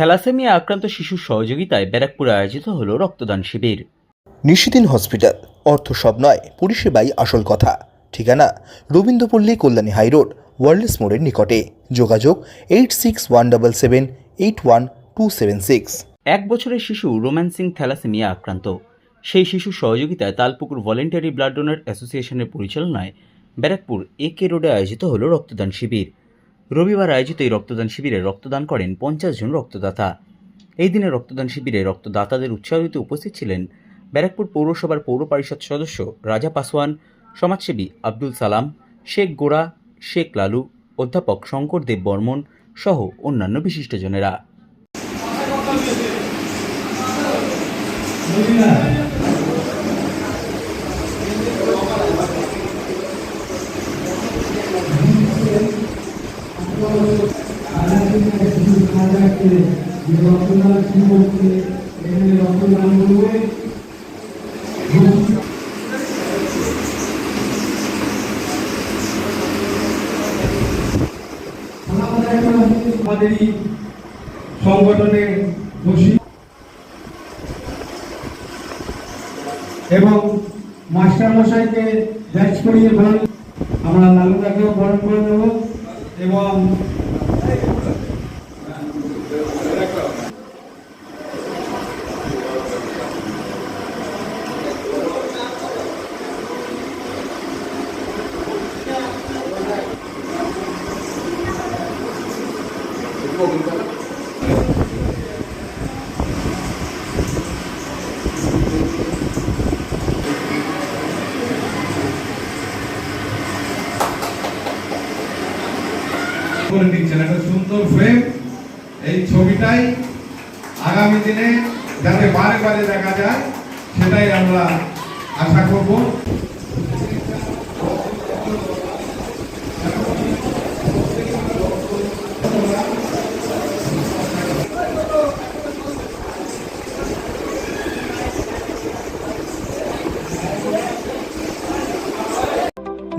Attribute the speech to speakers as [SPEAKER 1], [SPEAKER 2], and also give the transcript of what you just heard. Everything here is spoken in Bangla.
[SPEAKER 1] থ্যালাসেমিয়া আক্রান্ত শিশুর সহযোগিতায় ব্যারাকপুরে আয়োজিত হল রক্তদান শিবির।
[SPEAKER 2] নিশিদিন হসপিটাল অর্থ সব নয় পরিষেবাই আসল কথা। ঠিকানা রবীন্দ্রপল্লী কল্যাণী হাইরোড ওয়ার্ল্ডস মোড়ের নিকটে। যোগাযোগ eight six one double seven eight one two seven six.
[SPEAKER 1] এক বছরের শিশু রোম্যান্সিং থ্যালাসেমিয়া আক্রান্ত। সেই শিশুর সহযোগিতায় তালপুকুর ভলেন্টারি ব্লাড ডোনার অ্যাসোসিয়েশনের পরিচালনায় ব্যারাকপুর এ কে রোডে আয়োজিত হল রক্তদান শিবির। রবিবার আয়োজিত এই রক্তদান শিবিরে রক্তদান করেন পঞ্চাশ জন রক্তদাতা। এই দিনে রক্তদান শিবিরে রক্তদাতাদের উৎসাহ দিতে উপস্থিত ছিলেন ব্যারাকপুর পৌরসভার পৌর পরিষদ সদস্য রাজা পাসওয়ান, সমাজসেবী আব্দুল সালাম, শেখ গোড়া শেখ লালু, অধ্যাপক শঙ্কর দেব বর্মন সহ অন্যান্য বিশিষ্টজনেরা
[SPEAKER 3] আমাদেরই সংগঠনে এবং মাস্টার মশাইকে ব্যাচ করিয়ে বরণ আমরা লালুদাকেও বরণ করে নেব। এবং
[SPEAKER 4] একটা সুন্দর ফ্রেম এই ছবিটাই আগামী দিনে যাতে বারে বারে দেখা যায়, সেটাই আমরা আশা করব।